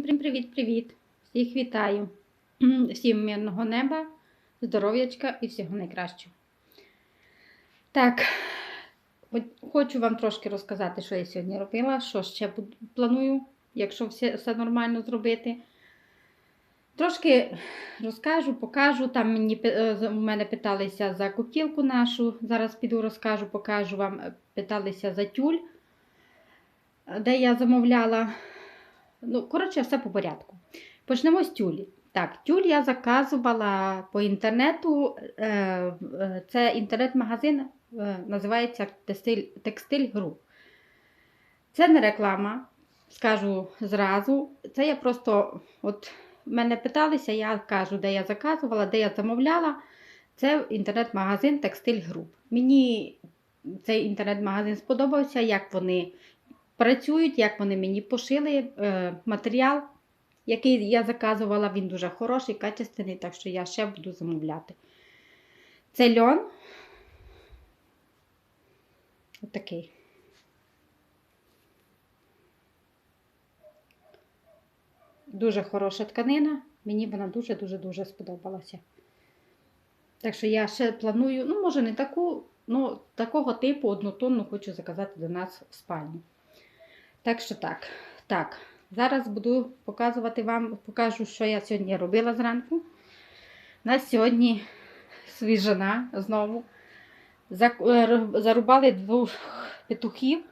Привіт-привіт! Всіх вітаю! Всім мирного неба, здоров'ячка і всього найкращого. Так, хочу вам трошки розказати, що я сьогодні робила, що ще планую, якщо все, все нормально зробити. Трошки розкажу, покажу. Там мені пи- е, мене питалися за коптілку нашу. Зараз піду розкажу, покажу вам. Е, Питалися за тюль, е, де я замовляла. Ну, коротше, все по порядку. Почнемо з тюлі. Так, тюль я заказувала по інтернету. Е, е, Це інтернет-магазин, е, називається Текстиль, Текстиль Груп. Це не реклама, скажу зразу. Це я просто, от мене питалися, я кажу, де я заказувала, де я замовляла. Це інтернет-магазин Текстиль Груп. Мені цей інтернет-магазин сподобався, як вони працюють, як вони мені пошили е, матеріал, який я заказувала, він дуже хороший, качественний, так що я ще буду замовляти. Це льон. Отакий. Дуже хороша тканина. Мені вона дуже-дуже-дуже сподобалася. Так що я ще планую, ну, може, не таку, ну, такого типу однотонну хочу заказати до нас в спальню. Так що так. Так, зараз буду показувати вам, покажу, що я сьогодні робила зранку. У нас сьогодні свіжина знову. Е, Зарубали двох петухів.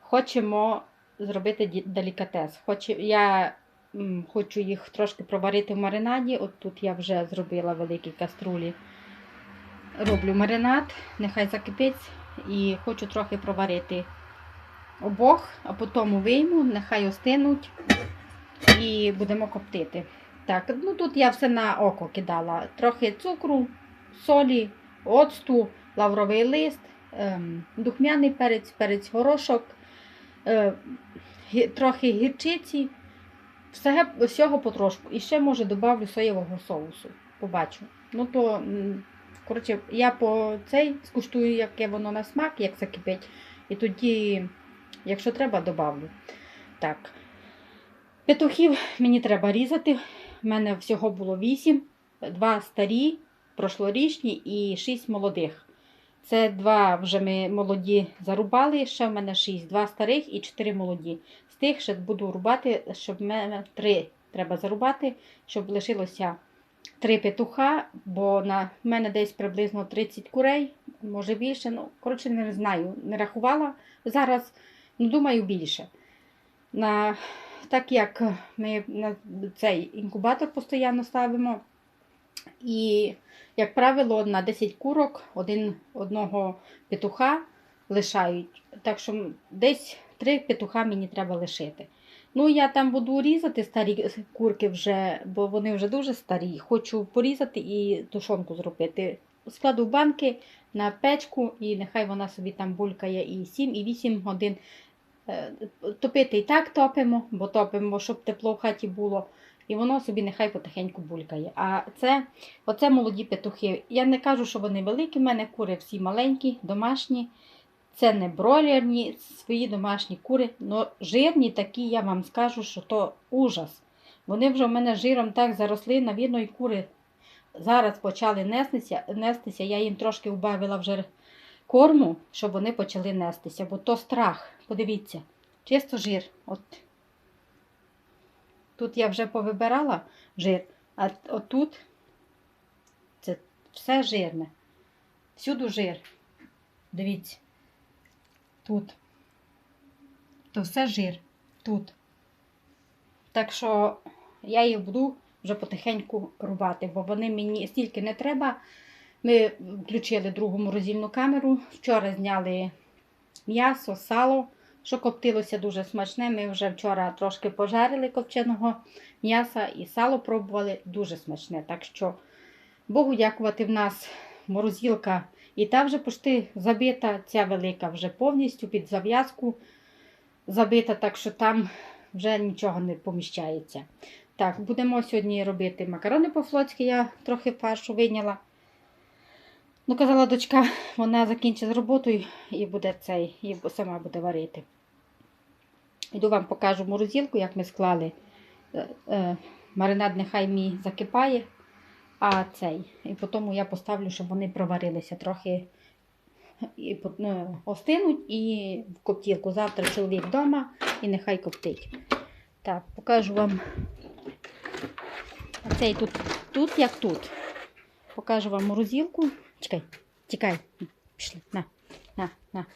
Хочемо зробити делікатес. Хочу, я м, хочу їх трошки проварити в маринаді. От тут я вже зробила великі каструлі. Роблю маринад, нехай закипить. І хочу трохи проварити обох, а потім вийму, нехай остинуть і будемо коптити. Так, ну тут я все на око кидала. Трохи цукру, солі, оцту, лавровий лист, ем, духмяний перець, перець горошок, е, трохи гірчиці. Всього потрошку. І ще, може, додавлю соєвого соусу. Побачу. Ну то, коротше, я по цей скуштую, яке воно на смак, як закипить. І тоді, якщо треба, добавлю. Так. Петухів мені треба різати. У мене всього було 8, два старі, прошлорічні і 6 молодих. Це два вже ми молоді зарубали, ще в мене 6, два старих і 4 молоді. З тих ще буду рубати, щоб в мене 3 треба зарубати, щоб лишилося 3 петуха, бо на мене десь приблизно 30 курей, може більше. Ну, коротше, не знаю, не рахувала зараз, ну думаю, більше. На, так як ми на цей інкубатор постійно ставимо. І, як правило, на 10 курок один, одного петуха лишають. Так що десь 3 петуха мені треба лишити. Ну, я там буду різати старі курки вже, бо вони вже дуже старі. Хочу порізати і тушонку зробити. Складу банки на печку, і нехай вона собі там булькає і 7, і 8 годин. Е, Топити і так топимо, бо топимо, щоб тепло в хаті було. І воно собі нехай потихеньку булькає. А це, оце молоді петухи. Я не кажу, що вони великі. в мене кури всі маленькі, домашні. Це не бройлерні, свої домашні кури. але жирні такі, я вам скажу, що то ужас. Вони вже в мене жиром так заросли, навірно, і кури зараз почали нестися. нестися. Я їм трошки убавила вже корму, щоб вони почали нестися, бо то страх. Подивіться, чисто жир. От. Тут я вже повибирала жир, а отут це все жирне. Всюди жир. Дивіться. Тут. То все жир. Тут. Так що я їх буду вже потихеньку рубати, бо вони мені стільки не треба. Ми включили другу морозильну камеру. Вчора зняли м'ясо, сало, що коптилося дуже смачне. Ми вже вчора трошки пожарили копченого м'яса і сало пробували дуже смачне. Так що, Богу дякувати, в нас морозилка і та вже почти забита, ця велика вже повністю під зав'язку забита, так що там вже нічого не поміщається. Так, будемо сьогодні робити макарони по-флотськи, я трохи фаршу вийняла. Ну, казала дочка, вона закінчить роботою і буде цей, і сама буде варити. Йду вам покажу морозилку, як ми склали. Е, е, Маринад нехай мій закипає, а цей. І потім я поставлю, щоб вони проварилися трохи і е, остинуть і в коптілку. Завтра чоловік вдома і нехай коптить. Так, покажу вам. А цей тут, тут як тут. Покажу вам морозилку. Чекай, тікай. Пішли. На, на, на.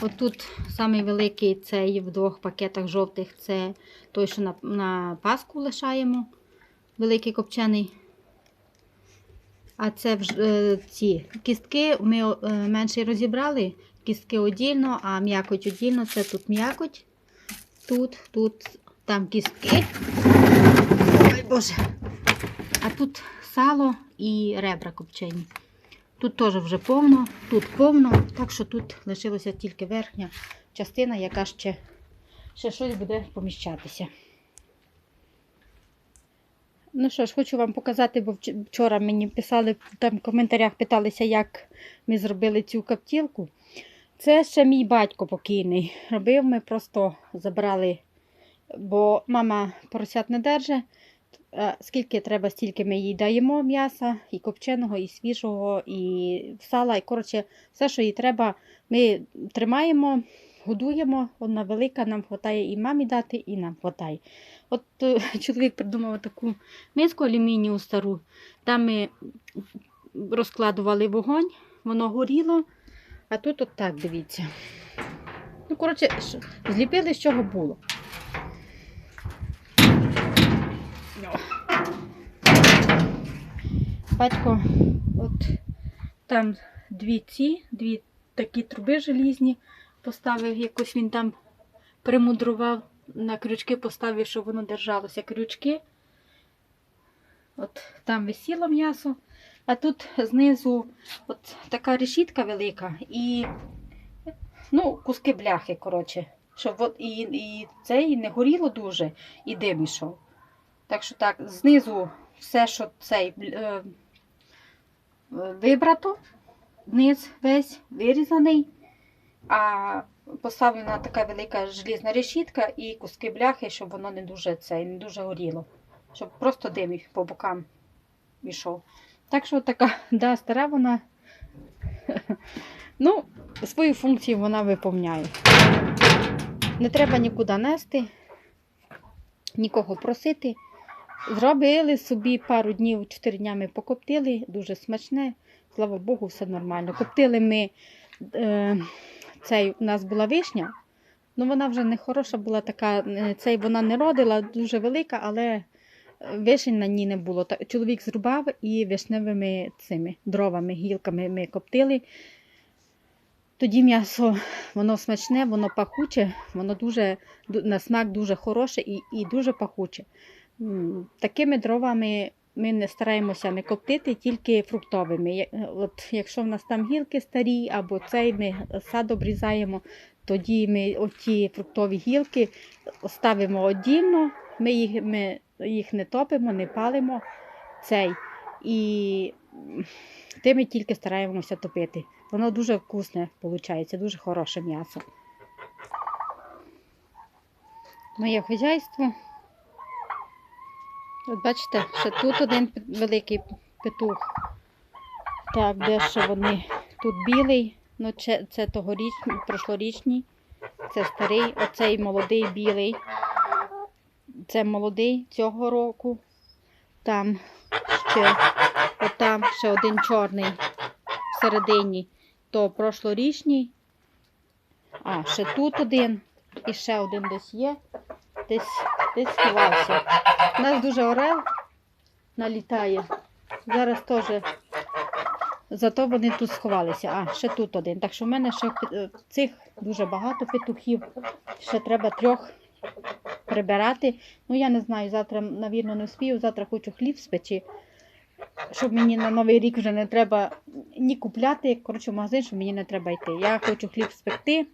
Отут самий великий цей в двох пакетах жовтих це той, що на, на Пасху лишаємо. Великий копчений. А це вж- е, ці кістки ми е, менше розібрали. Кістки одільно, а м'якоть одільно. Це тут м'якоть. Тут, тут, там кістки. Ой, Боже. А тут сало і ребра копчені. Тут теж вже повно, тут повно, так що тут лишилася тільки верхня частина, яка ще, ще щось буде поміщатися. Ну що ж, хочу вам показати, бо вчора мені писали там в коментарях, питалися, як ми зробили цю каптілку. Це ще мій батько покійний. Робив, ми просто забрали, бо мама поросят не держить. Скільки треба, стільки ми їй даємо м'яса, і копченого, і свіжого, і сала. І коротше, все, що їй треба, ми тримаємо, годуємо. Вона велика, нам вистачає і мамі дати, і нам вистачає. От е, чоловік придумав таку миску алюмінію стару. Там ми розкладували вогонь, воно горіло. А тут от так, дивіться. Ну, коротше, зліпили, з чого було. Батько, от там дві ці, дві такі труби желізні поставив, якось він там примудрував, на крючки поставив, щоб воно держалося. Крючки. От там висіло м'ясо, а тут знизу от така решітка велика і ну, куски бляхи, коротше. Щоб от і, і це і не горіло дуже, і дим ішов. Так що так, знизу все, що цей е, вибрато, низ весь вирізаний, а поставлена така велика желізна решітка і куски бляхи, щоб воно не дуже цей, не дуже горіло. Щоб просто дим по бокам йшов. Так що така, да, стара вона. Ну, свою функцію вона виповняє. Не треба нікуди нести, нікого просити. Зробили собі пару днів, чотири дня ми покоптили, дуже смачне. Слава Богу, все нормально. Коптили ми, е, цей, у нас була вишня, ну вона вже не хороша була така, е, цей вона не родила, дуже велика, але е, вишень на ній не було. Чоловік зрубав і вишневими цими дровами, гілками ми коптили. Тоді м'ясо, воно смачне, воно пахуче, воно дуже на смак дуже хороше і, і дуже пахуче. Такими дровами ми не стараємося не коптити, тільки фруктовими. От якщо в нас там гілки старі або цей ми сад обрізаємо, тоді ми оті фруктові гілки ставимо віддільно, ми їх, ми їх не топимо, не палимо цей. І тими тільки стараємося топити. Воно дуже вкусне виходить, дуже хороше м'ясо. Моє хазяйство. От бачите, ще тут один великий петух. Так, де ще вони? Тут білий, ну це, це тогорічний, прошлорічний, це старий, оцей молодий білий. Це молодий цього року. Там ще, отам ще один чорний всередині, то прошлорічний. А, ще тут один. І ще один десь є. Десь, десь сховався. У нас дуже орел налітає. Зараз теж. Зато вони тут сховалися. А, ще тут один. Так що в мене ще е, цих дуже багато петухів. Ще треба трьох прибирати. Ну, я не знаю, завтра, навірно, не вспію. Завтра хочу хліб спечи. Щоб мені на Новий рік вже не треба ні купляти, коротше, в магазин, щоб мені не треба йти. Я хочу хліб спекти.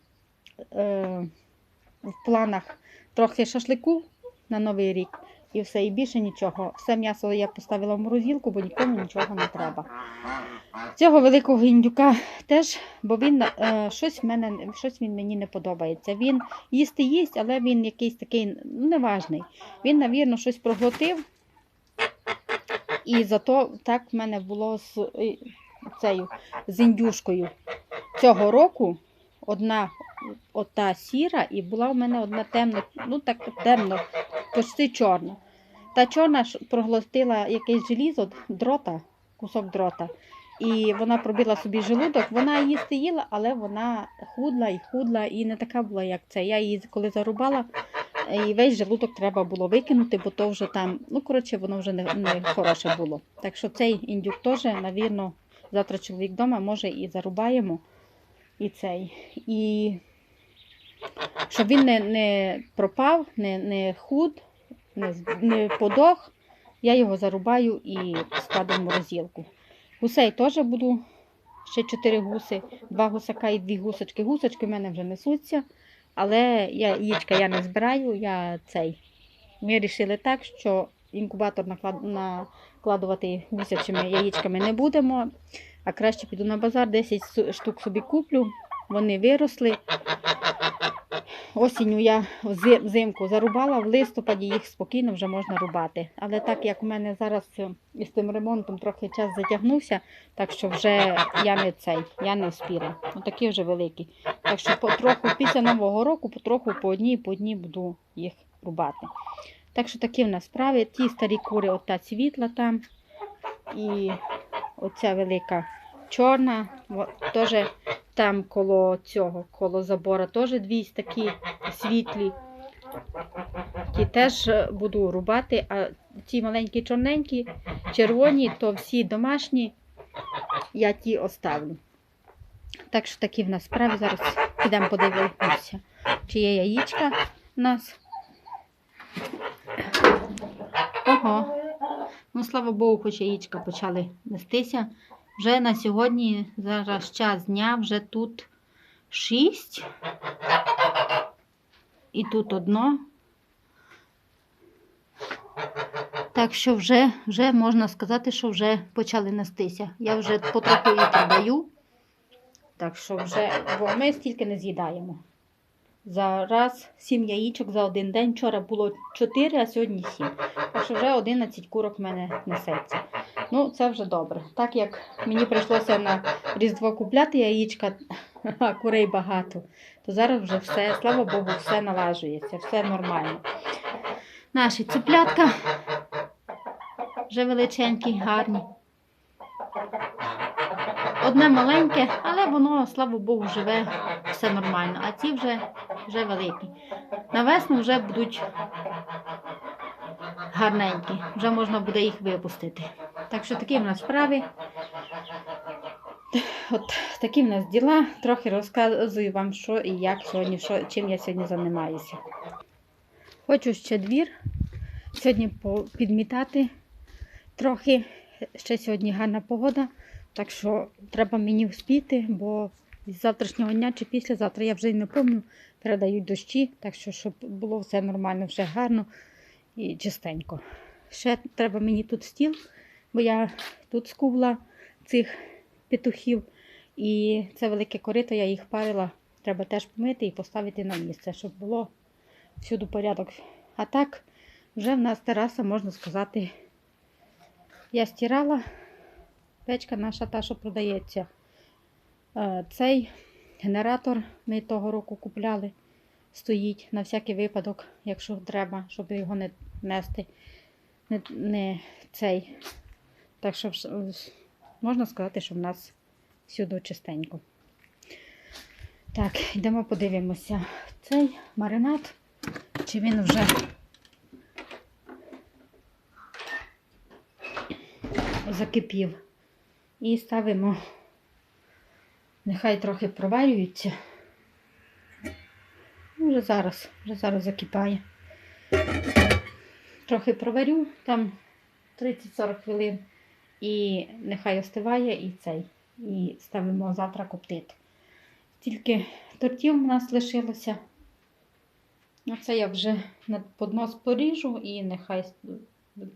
Е, в планах трохи шашлику на Новий рік. і все, і більше нічого. Все м'ясо я поставила в морозилку, бо нікому нічого не треба. Цього великого індюка теж, бо він е, щось, в мене, щось він мені не подобається. Він їсти їсть, але він якийсь такий ну, неважний. Він, навірно, щось проглотив. І зато так в мене було з е, цією з індюшкою. Цього року одна ота сіра, і була в мене одна темно, ну так темно, почти чорна. Та чорна ж проглотила якесь желізо, дрота, кусок дрота. І вона пробила собі желудок, вона їсти їла, але вона худла і худла, і не така була, як це. Я її коли зарубала, і весь желудок треба було викинути, бо то вже там, ну коротше, воно вже не, не хороше було. Так що цей індюк теж, навірно, завтра чоловік вдома, може і зарубаємо і цей. І щоб він не, не пропав, не, не худ, не, не подох, я його зарубаю і складу в морозилку. Гусей теж буду ще 4 гуси, два гусака і дві гусочки. Гусочки в мене вже несуться, але я, яєчка я не збираю, я цей. Ми вирішили так, що інкубатор накладувати гусячими яєчками не будемо, а краще піду на базар, 10 штук собі куплю. Вони виросли. Осінню я взи- взимку зарубала, в листопаді їх спокійно вже можна рубати. Але так як у мене зараз е, із тим ремонтом трохи час затягнувся, так що вже я не цей, я не вспіла. Отакі вже великі. Так що потроху після Нового року, потроху по одній, по одній буду їх рубати. Так що такі в нас справи. Ті старі кури, ота світла там. І оця велика чорна, теж там коло цього, коло забора, теж дві такі світлі. Ті теж е, буду рубати, а ті маленькі чорненькі, червоні, то всі домашні, я ті оставлю. Так що такі в нас справи. Зараз підемо подивимося, чи є яєчка у нас. Ого. Ну, слава Богу, хоч яєчка почали нестися. Вже на сьогодні, зараз час дня, вже тут шість. І тут одно. Так що вже, вже можна сказати, що вже почали нестися. Я вже потроху їх продаю. Так що вже, бо ми стільки не з'їдаємо. Зараз 7 яєчок за один день. Вчора було 4, а сьогодні 7. Так що вже 11 курок в мене несеться. Ну, це вже добре. Так як мені прийшлося на Різдво купляти яєчка, а курей багато, то зараз вже все, слава Богу, все налажується, все нормально. Наші цуплятка вже величенькі, гарні. Одне маленьке, але воно, слава Богу, живе все нормально. А ці вже, вже великі. На весну вже будуть гарненькі. Вже можна буде їх випустити. Так що такі в нас справи. От такі в нас діла. Трохи розказую вам, що і як сьогодні, що, чим я сьогодні займаюся. Хочу ще двір. Сьогодні підмітати трохи. Ще сьогодні гарна погода. Так що треба мені вспіти, бо з завтрашнього дня чи післязавтра, я вже й не пам'ятаю, передають дощі, так що щоб було все нормально, все гарно і чистенько. Ще треба мені тут стіл, бо я тут скубла цих петухів. І це велике корито, я їх парила. Треба теж помити і поставити на місце, щоб було всюди порядок. А так, вже в нас тераса, можна сказати, я стирала. Печка наша та, що продається. Е, Цей генератор ми того року купляли. Стоїть на всякий випадок, якщо треба, щоб його не нести. Не, не цей. Так що можна сказати, що в нас всюди чистенько. Так, йдемо подивимося. Цей маринад, чи він вже закипів. І ставимо, нехай трохи проварюється. Вже зараз, вже зараз закипає. Трохи проварю, там 30-40 хвилин. І нехай остиває і цей. І ставимо завтра коптити. Тільки тортів у нас лишилося. Ну, це я вже на поднос поріжу і нехай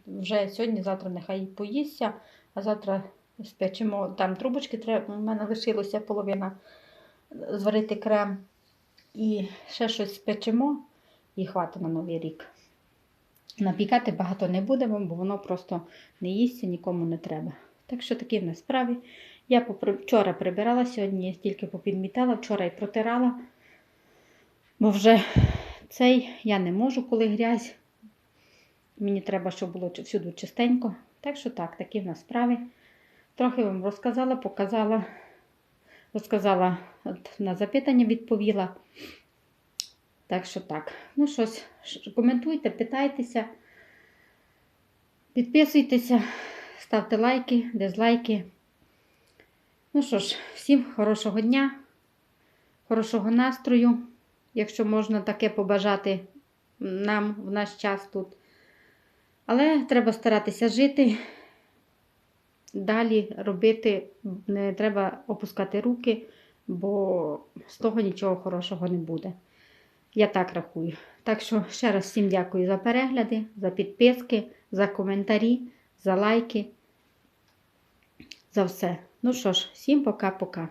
вже сьогодні, завтра нехай поїсться, а завтра спечемо. Там трубочки треба, у мене лишилося половина зварити крем. І ще щось спечемо і хватить на новий рік. Напікати багато не будемо, бо воно просто не їсться, нікому не треба. Так що такі в нас справи. Я вчора прибирала, сьогодні я стільки попідмітала, вчора і протирала, бо вже цей я не можу, коли грязь. Мені треба, щоб було всюди чистенько. Так що так, такі в нас справи. Трохи вам розказала, показала, розказала, на запитання відповіла. Так що так. Ну щось, коментуйте, питайтеся, підписуйтеся, ставте лайки, дизлайки. Ну що ж, всім хорошого дня, хорошого настрою, якщо можна таке побажати нам в наш час тут. Але треба старатися жити, далі робити, не треба опускати руки, бо з того нічого хорошого не буде. Я так рахую. Так що ще раз всім дякую за перегляди, за підписки, за коментарі, за лайки, за все. Ну що ж, всім пока-пока.